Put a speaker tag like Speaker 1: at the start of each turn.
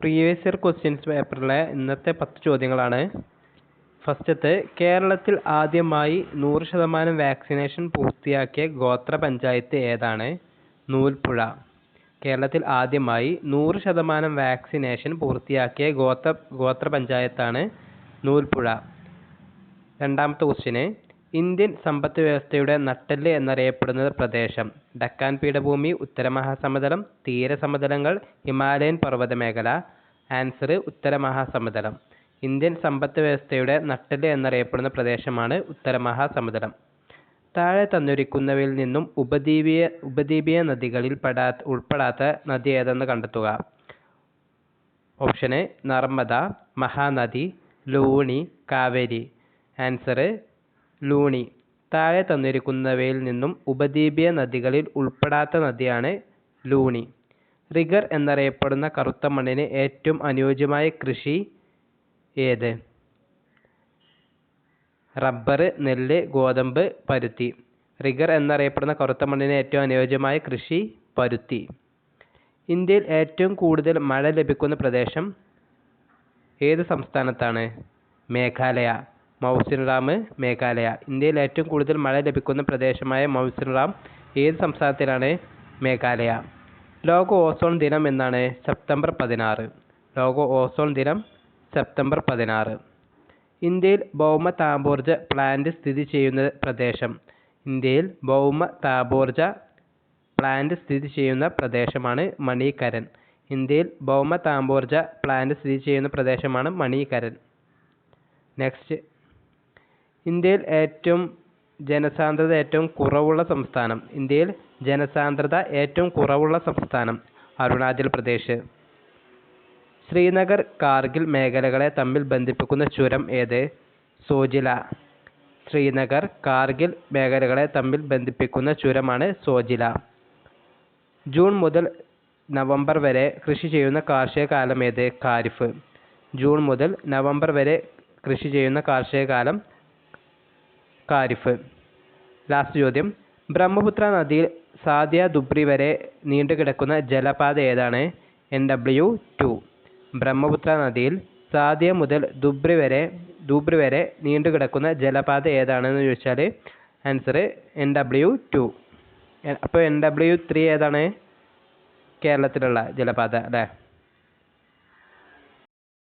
Speaker 1: Previous year questions പേപ്പറിലെ ഇന്നത്തെ പത്ത് ചോദ്യങ്ങളാണ്. ഫസ്റ്റത്തെ കേരളത്തിൽ ആദ്യമായി നൂറ് ശതമാനം വാക്സിനേഷൻ പൂർത്തിയാക്കിയ ഗോത്ര പഞ്ചായത്ത് ഏതാണ്? നൂൽപ്പുഴ. കേരളത്തിൽ ആദ്യമായി നൂറ് ശതമാനം വാക്സിനേഷൻ പൂർത്തിയാക്കിയ ഗോത്ര ഗോത്ര പഞ്ചായത്താണ് നൂൽപ്പുഴ. രണ്ടാമത്തെ ക്വസ്റ്റ്യന് ഇന്ത്യൻ സമ്പത്ത് വ്യവസ്ഥയുടെ നട്ടെല്ല് എന്നറിയപ്പെടുന്ന പ്രദേശം. ഡക്കാൻ പീഠഭൂമി ഉത്തരമഹാസമതലം തീരസമതലങ്ങൾ ഹിമാലയൻ പർവതമേഖല. ആൻസർ ഉത്തരമഹാസമതലം. ഇന്ത്യൻ സമ്പത്ത് വ്യവസ്ഥയുടെ നട്ടെല്ല് എന്നറിയപ്പെടുന്ന പ്രദേശമാണ് ഉത്തരമഹാസമതലം. താഴെ തന്നിരിക്കുന്നവയിൽ നിന്നും ഉപദ്വീപീയ ഉപദ്വീപീയ നദികളിൽ പെടാ ഉൾപ്പെടാത്ത നദി ഏതെന്ന് കണ്ടെത്തുക. ഓപ്ഷന് നർമ്മദ മഹാനദി ലൂണി കാവേരി. ആൻസർ ലൂണി. താഴെ തന്നിരിക്കുന്നവയിൽ നിന്നും ഉപദ്വീപീയ നദികളിൽ ഉൾപ്പെടാത്ത നദിയാണ് ലൂണി. റിഗർ എന്നറിയപ്പെടുന്ന കറുത്ത മണ്ണിന് ഏറ്റവും അനുയോജ്യമായ കൃഷി ഏത്? റബ്ബർ നെല്ല് ഗോതമ്പ് പരുത്തി. റിഗർ എന്നറിയപ്പെടുന്ന കറുത്ത മണ്ണിന് ഏറ്റവും അനുയോജ്യമായ കൃഷി പരുത്തി. ഇന്ത്യയിൽ ഏറ്റവും കൂടുതൽ മഴ ലഭിക്കുന്ന പ്രദേശം ഏത് സംസ്ഥാനത്താണ്? മേഘാലയ. മൗസിൻ റാം മേഘാലയ. ഇന്ത്യയിൽ ഏറ്റവും കൂടുതൽ മഴ ലഭിക്കുന്ന പ്രദേശമായ മൗസിൻ റാം ഏത് സംസ്ഥാനത്തിലാണ് മേഘാലയ? ലോക ഓസോൺ ദിനം എന്നാണ് സെപ്റ്റംബർ പതിനാറ്. ലോക ഓസോൺ ദിനം സെപ്റ്റംബർ പതിനാറ്. ഇന്ത്യയിൽ ഭൗമ താപോർജ പ്ലാന്റ് സ്ഥിതി ചെയ്യുന്ന പ്രദേശം. ഇന്ത്യയിൽ ഭൗമ താപോർജ പ്ലാന്റ് സ്ഥിതി ചെയ്യുന്ന പ്രദേശമാണ് മണീകരൻ. ഇന്ത്യയിൽ ഭൗമ താപോർജ പ്ലാന്റ് സ്ഥിതി ചെയ്യുന്ന പ്രദേശമാണ് മണീകരൻ. നെക്സ്റ്റ് ഇന്ത്യയിൽ ഏറ്റവും ജനസാന്ദ്രത ഏറ്റവും കുറവുള്ള സംസ്ഥാനം. ഇന്ത്യയിൽ ജനസാന്ദ്രത ഏറ്റവും കുറവുള്ള സംസ്ഥാനം അരുണാചൽ പ്രദേശ്. ശ്രീനഗർ കാർഗിൽ മേഖലകളെ തമ്മിൽ ബന്ധിപ്പിക്കുന്ന ചുരം ഏത്? സോജില. ശ്രീനഗർ കാർഗിൽ മേഖലകളെ തമ്മിൽ ബന്ധിപ്പിക്കുന്ന ചുരമാണ് സോജില. ജൂൺ മുതൽ നവംബർ വരെ കൃഷി ചെയ്യുന്ന കാർഷിക കാലം ഏത്? ഖാരിഫ് ജൂൺ മുതൽ നവംബർ വരെ കൃഷി ചെയ്യുന്ന കാർഷിക കാലം ഖാരിഫ് ലാസ്റ്റ് ചോദ്യം. ബ്രഹ്മപുത്ര നദിയിൽ സാദിയ ദുബ്രി വരെ നീണ്ടുകിടക്കുന്ന ജലപാത ഏതാണ്? എൻ ഡബ്ല്യു ടു ബ്രഹ്മപുത്ര നദിയിൽ സാദിയ മുതൽ ദുബ്രി വരെ ദുബ്രി വരെ നീണ്ടുകിടക്കുന്ന ജലപാത ഏതാണെന്ന് ചോദിച്ചാൽ ആൻസർ എൻ ഡബ്ല്യു ടു അപ്പോൾ എൻ ഡബ്ല്യു ത്രീ ഏതാണ്? കേരളത്തിലുള്ള ജലപാത അല്ലേ?